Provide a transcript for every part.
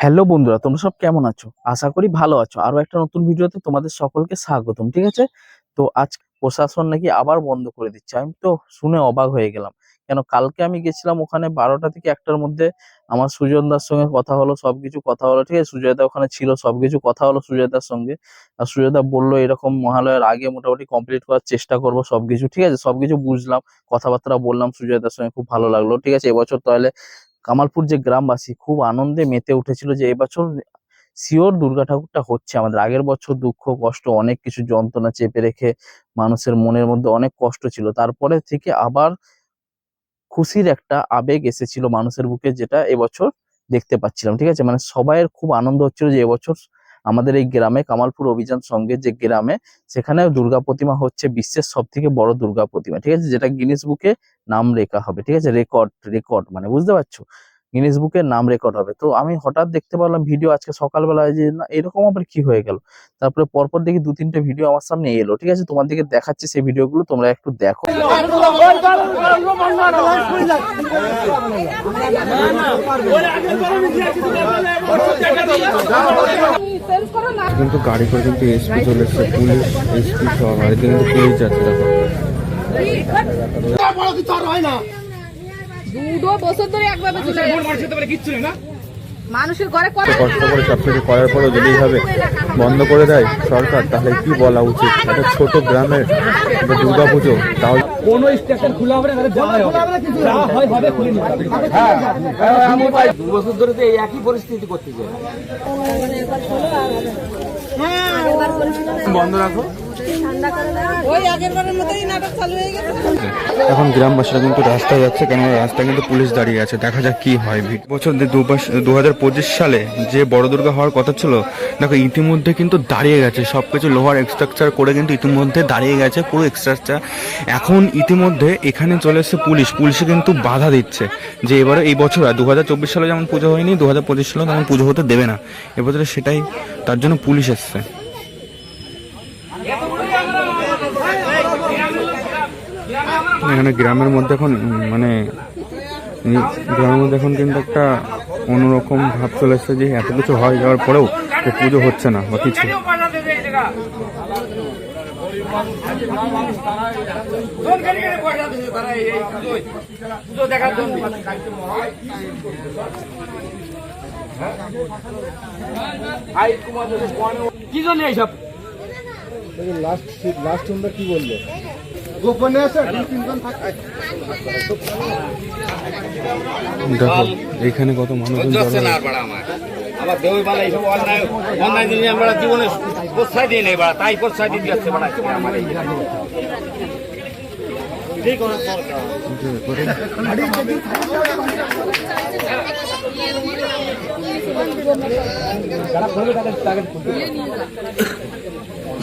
Hello বন্ধুরা, তোমরা সব কেমন আছো? আশা করি ভালো আছো। আরও একটা নতুন ভিডিওতে তোমাদের সকলকে স্বাগতম, ঠিক আছে? তো আজ প্রশাসন নাকি আবার বন্ধ করে দিচ্ছে। আমি তো শুনে অবাক হয়ে গেলাম। কেন কালকে আমি গেছিলাম ওখানে বারোটা থেকে একটার মধ্যে। আমার সুজনদার সঙ্গে কথা হলো, সবকিছু কথা হলো, ঠিক আছে? সুজয়দা ওখানে ছিল, সবকিছু কথা হলো সুজয়দার সঙ্গে। আর সুজয়দা বলল, এরকম মহালয়ার আগে মোটামুটি কমপ্লিট করার চেষ্টা করব সবকিছু, ঠিক আছে? সবকিছু বুঝলাম, কথাবার্তা বললাম সুজয়দার সঙ্গে, খুব ভালো লাগল, ঠিক আছে? এবছর তাহলে কামালপুর যে গ্রামবাসী খুব আনন্দে মেতে উঠেছিল যে এবছর শিওর দুর্গা ঠাকুরটা হচ্ছে আমাদের। আগের বছর দুঃখ, কষ্ট, অনেক কিছু যন্ত্রণা চেপে রেখে মানুষের মনের মধ্যে অনেক কষ্ট ছিল। তারপরে থেকে আবার খুশির একটা আবেগ এসেছিল মানুষের বুকে যেটা এবছর দেখতে পাচ্ছিলাম, ঠিক আছে? মানে সবাইয়ের খুব আনন্দ হচ্ছিল যে এবছর আমাদের এই গ্রামে কামালপুর অভিযান সঙ্গে যে গ্রামে সেখানে দুর্গা প্রতিমা হচ্ছে বিশ্বের সব থেকে বড় দুর্গা প্রতিমা ঠিক আছে যেটা গিনিস বুকে নাম রেখা হবে ঠিক আছে রেকর্ড রেকর্ড মানে বুঝতে পারছ গিনিস বুকে নাম রেকর্ড হবে তো আমি হঠাৎ দেখতে পারলাম ভিডিও আজকে সকালবেলায় যে না এরকম আবার কি হয়ে গেল তারপরে পরপর দেখি দু তিনটে ভিডিও আমার সামনে এলো ঠিক আছে তোমাদেরকে দেখাচ্ছি সেই ভিডিওগুলো তোমরা একটু দেখো কিন্তু গাড়ি করে কিন্তু এসপি চলে এসছে পুলিশ এসপি সব আর কিন্তু পুলিশ যাচ্ছে দেখো। দুটো বছর ধরে একবার চলে। মানুষের ঘরে কত কষ্ট করে সব কিছু করার পরেও যদি এইভাবে বন্ধ করে দেয় সরকার তাহলে কি বলা উচিত? একটা ছোট গ্রামের দুর্গা পুজো তাহলে কোনো স্টেশন খোলা হবে না যা হয় হবে। যা হয় হবে খুলে দু বছর ধরে তো এই একই পরিস্থিতি করতে করতেছে বন্ধ রাখো। এখন গ্রামবাসীরা কিন্তু রাস্তায় যাচ্ছে, কেন রাস্তায় কিন্তু পুলিশ দাঁড়িয়ে আছে, দেখা যাক কি হয় বছর দু হাজার পঁচিশ সালে যে বড় দুর্গা হওয়ার কথা ছিল, দেখো ইতিমধ্যে কিন্তু দাঁড়িয়ে গেছে সব কিছু লোহার স্ট্রাকচার করে কিন্তু ইতিমধ্যে দাঁড়িয়ে গেছে, পুরো স্ট্রাকচার এখন ইতিমধ্যে এখানে চলে এসেছে পুলিশ, পুলিশে কিন্তু বাধা দিচ্ছে যে এবারে এই বছর দু হাজার চব্বিশ সালে যেমন পুজো হয়নি দু হাজার পঁচিশ সালে তেমন পুজো হতে দেবে না। এবছরে সেটাই, তার জন্য পুলিশ এসছে। এখানে গ্রামের মধ্যে এখন মানে গ্রামের মধ্যে এখন কিন্তু একটা অন্যরকম ভাব চলে এসছে যে এত কিছু হয়ে যাওয়ার পরেও যে পুজো হচ্ছে না বা কিছু। কি জন্য এইসব? দেখো এখানে কত মানুষজন জড়ো আমার? দেওয়াই বালা এইসব অন্যায় অন্যায় জিনিস আমরা জীবনে প্রশ্রয় দিয়ে নেই বাড়া তাই প্রশ্রয় দিয়ে যাচ্ছে বাড়া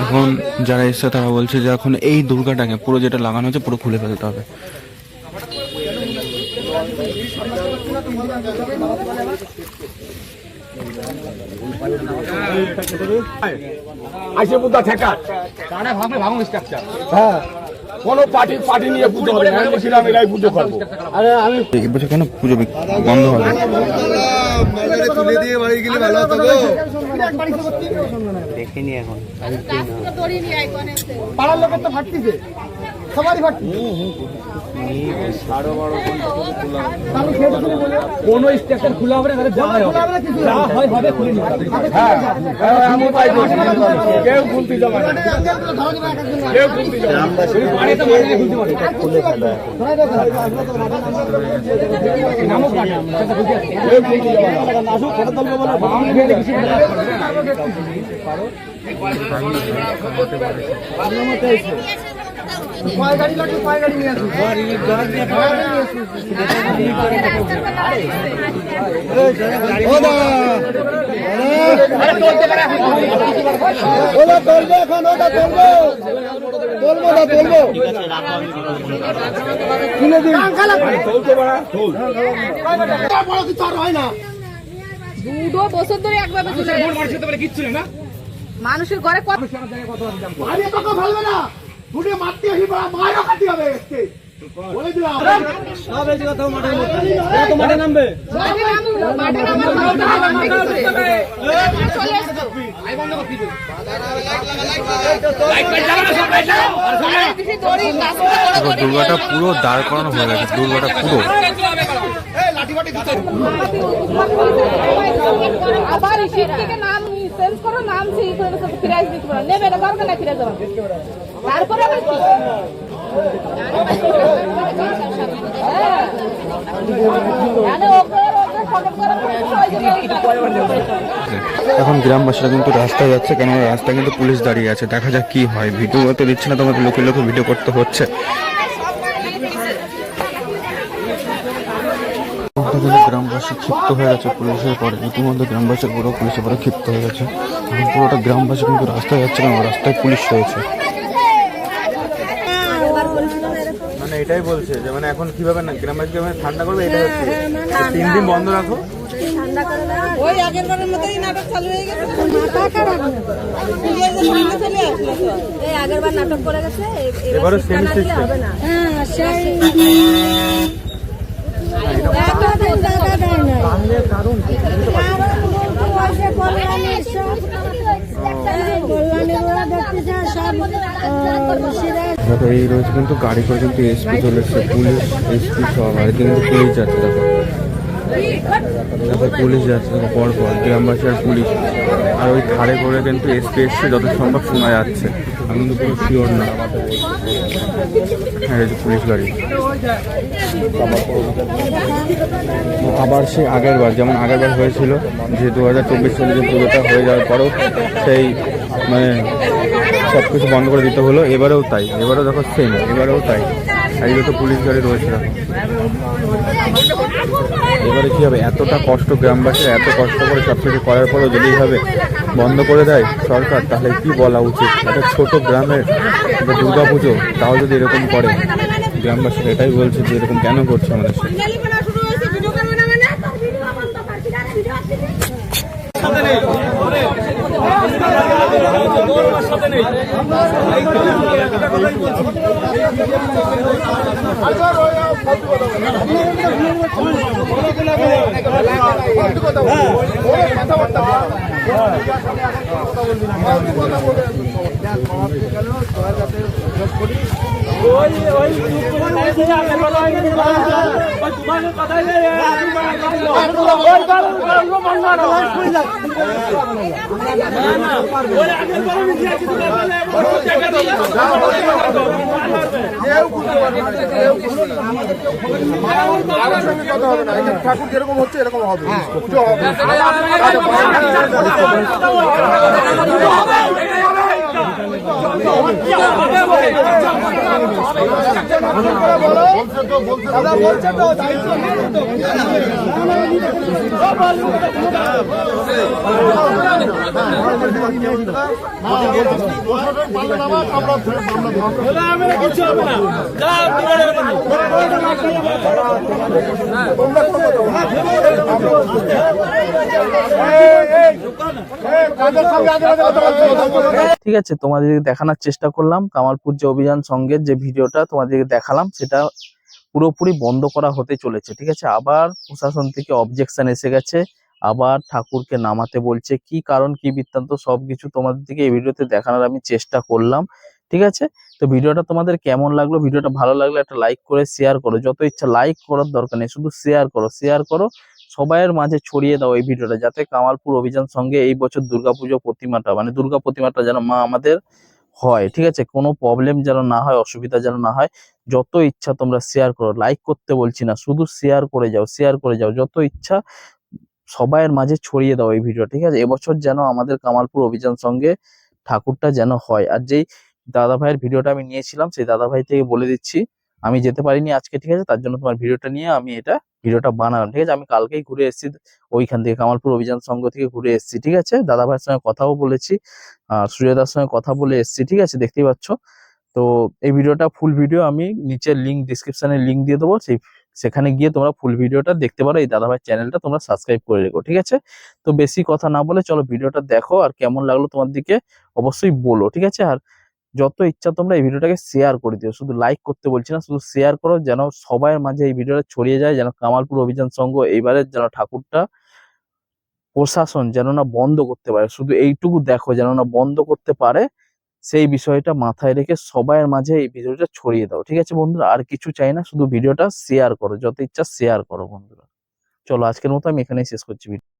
এখন যারা এসছে তারা বলছে যে এখন এই দুর্গাটাকে পুরো যেটা লাগানো হচ্ছে পুরো খুলে ফেলতে হবে। আইসে বুদ্ধা ঠেকা কানে ভাঙবে ভাঙুন স্ট্রাকচার হ্যাঁ। কোনো পার্টি পার্টি নিয়ে পুজো হবে না। আমি এরাই পুজো করব। আরে আমি এবছর কেন পুজো বিক- বন্ধ হবে। পাড়ার লোকের তো ফাটতিছে সবারই কোনো স্টেশন খোলা হবে না তাহলে যা হয় হবে। যা হয় হবে খুলে নিতে হবে হ্যাঁ আমি পাই কেউ খুলতে যাবে না। কেউ খুলতে যাবে না। পারে তো মারে খুলতে পারে। নামও কাটে সেটা বুঝে কেউ খুলতে যাবে না। আসুক ফটো তুলবে বলে। আমি ভেবে কিছু পায়ে গাড়ি লাগবে পায়ে গাড়ি নিয়ে আসুন ওটা তুলবে এখন ওটা তুলবো তুলবো না তুলবো তুলে দিন বড় কিছু আর হয় না দুটো বছর ধরে একভাবে চলে মানুষের ঘরে কত তোকে ফেলবে না। দুটো মারতে আসি বড় মায়েরও কাটি হবে আজকে সব এই মধ্যে তো মাঠে নামবে মাঠে মাঠে নামবে? চলে দুর্গাটা পুরো দাঁড় করানো হয়ে গেছে দুর্গাটা পুরো আবার শীত থেকে নাম চেঞ্জ করো নাম সেই করে ফিরাই দিতে নেবে না দরকার নাই ফিরে যাওয়া তারপরে আবার কি? ওকে ওকে ফটো করে এখন গ্রামবাসীরা কিন্তু রাস্তায় যাচ্ছে কেন রাস্তায় কিন্তু পুলিশ দাঁড়িয়ে আছে। দেখা যাক কি হয়। ভিডিও তো দিচ্ছে না তোমাকে লোকে লোকে ভিডিও করতে হচ্ছে। গ্রামবাসী ক্ষিপ্ত হয়ে গেছে পুলিশের পরে ইতিমধ্যে গ্রামবাসীর পুরো পুলিশের পরে ক্ষিপ্ত হয়ে গেছে। এখন পুরোটা গ্রামবাসী কিন্তু রাস্তায় যাচ্ছে কেন রাস্তায় পুলিশ রয়েছে। মানে এটাই বলছে যে মানে এখন কীভাবে না গ্রামবাসীকে মানে ঠান্ডা করবে এটা হচ্ছে তিন দিন বন্ধ রাখো। ওই আগের বারের মতোই নাটক চালু হয়ে গেছে। মাথা খারাপ। পুলিশের সামনে চলে আসলো। তো এই আগের বার নাটক করে গেছে এবারও সেম সিস্টেম হ্যাঁ সেই এই রয়েছে কিন্তু গাড়ি করে কিন্তু এসপি চলে এসছে, পুলিশ, এসপি সব গাড়িতে কিন্তু পুলিশ যাচ্ছে, দেখো। দেখো, পুলিশ যাচ্ছে, দেখো পর পর গ্রামবাসী আর পুলিশ। আর ওই ধারে করে কিন্তু এসপি এসছে, যত সম্ভব শোনা যাচ্ছে। আমি কিন্তু পুরো শিওর না। হ্যাঁ যে পুলিশ গাড়ি। আবার সেই আগের বার, যেমন আগের বার হয়েছিল, যে দু হাজার চব্বিশ সালে যে পুজোটা হয়ে যাওয়ার পরেও সেই মানে সব কিছু বন্ধ করে দিতে হলো। এবারেও তাই। এবারেও দেখো সেম এবারেও তাই। এগুলো তো পুলিশ গাড়ি রয়েছে এবারে কি হবে? এতটা কষ্ট গ্রামবাসীরা এত কষ্ট করে সব কিছু করার পরেও যদি এইভাবে বন্ধ করে দেয় সরকার, তাহলে কি বলা উচিত? একটা ছোট গ্রামের দুর্গা পুজো তাও যদি এরকম করে। গ্রামবাসী এটাই বলছে যে এরকম কেন করছে আমাদের সাথে শুরু হয়েছে ভিডিও করবে না মানে ওই ওই ঠাকুর যেরকম হচ্ছে এরকম হবে। পুজো হবে। বলছে তো বলছে তো তাই তো। ঠিক আছে, তোমাদেরকে দেখানোর চেষ্টা করলাম কামালপুর যে অভিযান সঙ্গে যে ভিডিওটা তোমাদেরকে দেখালাম, সেটা পুরোপুরি বন্ধ করা হতে চলেছে, ঠিক আছে? আবার প্রশাসন থেকে অবজেকশন এসে গেছে, আবার ঠাকুরকে নামাতে বলছে, কি কারণ, কি বৃত্তান্ত সব কিছু তোমাদের দিকে এই ভিডিওতে দেখানোর আমি চেষ্টা করলাম, ঠিক আছে? তো ভিডিওটা তোমাদের কেমন লাগল, ভিডিওটা ভালো লাগলে একটা লাইক করে শেয়ার করো, যত ইচ্ছা লাইক করার দরকার নেই, শুধু শেয়ার করো শেয়ার করো, সবাইয়ের মাঝে ছড়িয়ে দাও এই ভিডিওটা, যাতে কামালপুর অভিযান সঙ্গে এই বছর দুর্গাপুজো প্রতিমাটা মানে দুর্গা প্রতিমাটা যেন মা আমাদের হয়, ঠিক আছে? কোনো প্রবলেম যেন না হয়, অসুবিধা যেন না হয়, যত ইচ্ছা তোমরা শেয়ার করো। লাইক করতে বলছি না, শুধু শেয়ার করে যাও শেয়ার করে যাও। যত ইচ্ছা সবাইয়ের মাঝে ছড়িয়ে দাও এই ভিডিও ঠিক আছে? এবছর যেন আমাদের কামালপুর অভিযান সঙ্গে ঠাকুরটা যেন হয়। আর যেই দাদা ভাইয়ের ভিডিওটা আমি নিয়েছিলাম, সেই দাদা ভাই থেকে বলে দিচ্ছি আমি যেতে পারিনি আজকে, ঠিক আছে? তার জন্য তোমার ভিডিওটা নিয়ে আমি এটা, ভিডিওটা বানালাম, ঠিক আছে? আমি কালকেই ঘুরে এসেছি, ওইখান থেকে কামালপুর অভিযান সংঘ থেকে ঘুরে এসেছি, ঠিক আছে? দাদা ভাইয়ের সঙ্গে কথাও বলেছি, আর সুজয়দার সঙ্গে কথা বলে এসেছি, ঠিক আছে? দেখতেই পাচ্ছ? তো এই ভিডিওটা ফুল ভিডিও আমি নিচের লিঙ্ক ডিসক্রিপশনে লিঙ্ক দিয়ে দেবো, সেই, সেখানে গিয়ে তোমরা ফুল ভিডিওটা দেখতে পারো, এই দাদাভাই চ্যানেলটা তোমরা সাবস্ক্রাইব করে রেখো, ঠিক আছে? তো বেশি কথা না বলে চলো ভিডিওটা দেখো, আর কেমন লাগল তোমার দিকে অবশ্যই বলো, ঠিক আছে? আর যত ইচ্ছা তোমরা এই ভিডিওটাকে শেয়ার করে দিও। শুধু লাইক করতে বলছি না, শুধু শেয়ার করো যেন সবার মাঝে এই ভিডিওটা ছড়িয়ে যায়, যেন কামালপুর অভিযান সংঘ এইবারের যেন ঠাকুরটা প্রশাসন যেন না বন্ধ করতে পারে। শুধু এইটুকু দেখো, যেন না বন্ধ করতে পারে, সেই বিষয়টা মাথায় রেখে সবার মাঝে এই ভিডিওটা ছড়িয়ে দাও, ঠিক আছে বন্ধুরা? আর কিছু চাই না, শুধু ভিডিওটা শেয়ার করো, যত ইচ্ছা শেয়ার করো বন্ধুরা। চলো আজকের মতো আমি এখানেই শেষ করছি। ভিডিও